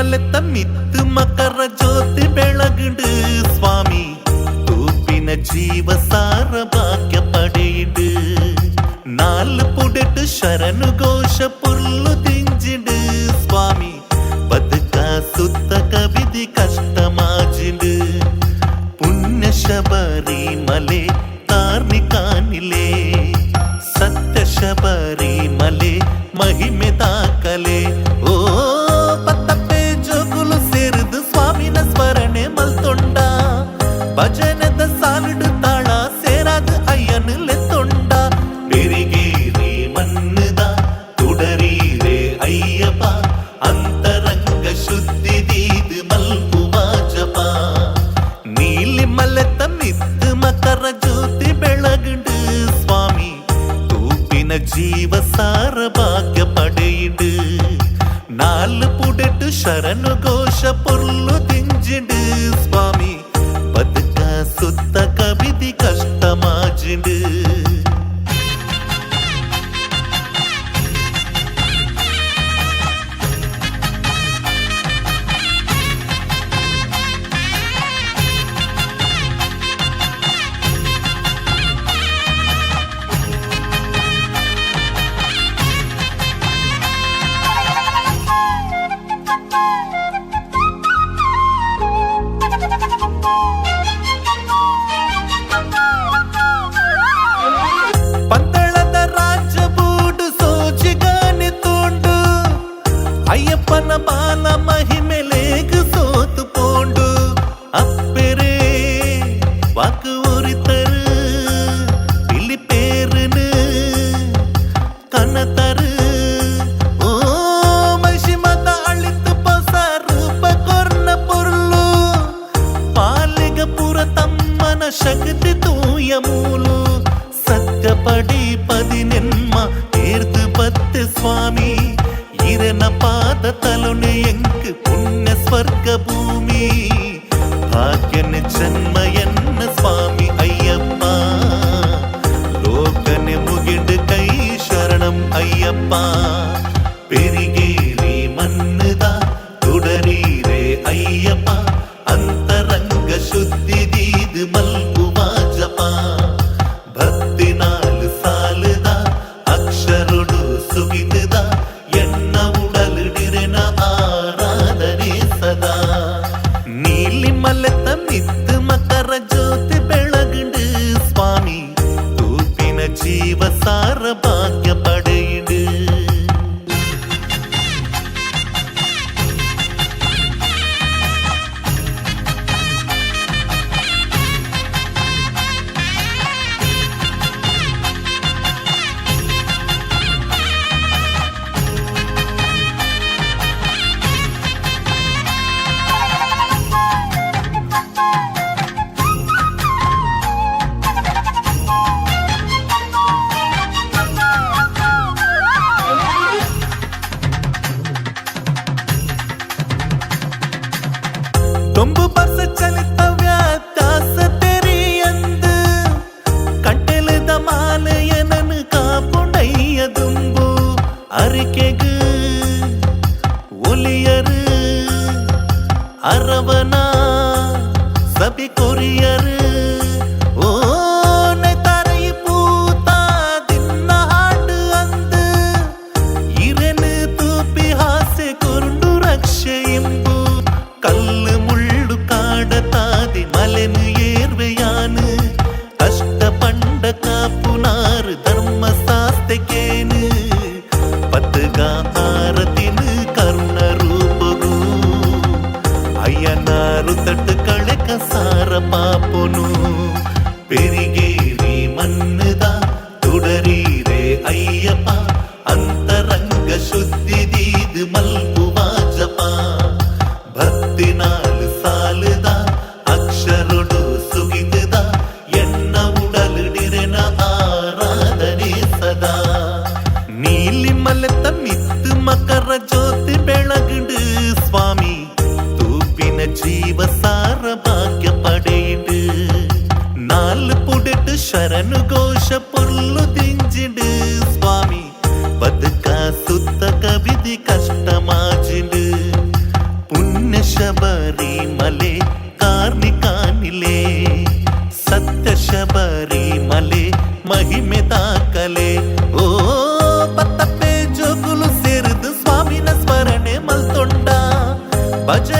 ಮಲತ್ತ ಮಿತ್ತು ಮಕರ ಜ್ಯೋತಿ ಬೆಳಗಿಡು ಸ್ವಾಮಿ ತೂಪಿನ ಜೀವ ಸಾರ ಭಾಗ್ಯ ಪಡೆಯಿಡು ನಾಲ್ಲು ಪುಡೆಟ್ಟು ಶರಣು ಘೋಷ ಪುಲ್ಲು ತಿಂಜಿಡು ಸ್ವಾಮಿ ಭಜನದ ಸಾಲಿಡುತ್ತಾಳ ಸೇರಾದ ಅಯ್ಯನಲೆ ತೊಂಡ ಬೆರಿಗೇರಿ ಮನ್ನದ ತುಡರೀರೆ ಅಯ್ಯಪ್ಪ ಅಂತರಂಗ ಶುದ್ಧಿ ದೀದು ಮಲ್ಪು ಮಾಜಪ ನೀಲಿ ಮಲೆತ ಮಿದ್ದು ಮಕರ ಜ್ಯೋತಿ ಬೆಳಗುಂಡು ಸ್ವಾಮಿ தூப்பின ஜீவ சார பாக்கிய படையிடு நாலு புடட்டு சரணு கோஷ பொருளு மல்குவார். அறிக்கைகு ஒலியரு அரவனா சபி கொரியரு சார பாக்கியப்படையிடு நாலு புடிட்டு சரணு கோஷ பொருளு திஞ்சிடு சுவாமி பதுக்கா சுத்த கவிதி கஷ்டமாஜிடு புண்ணிய சபரி மலே కార్నికానిలే సత్య శబరి మలే మహిమె దాకలే ఓ బతపే జోగులు సేరుదు స్వామిన స్మరణೆ మల్తొండ భజ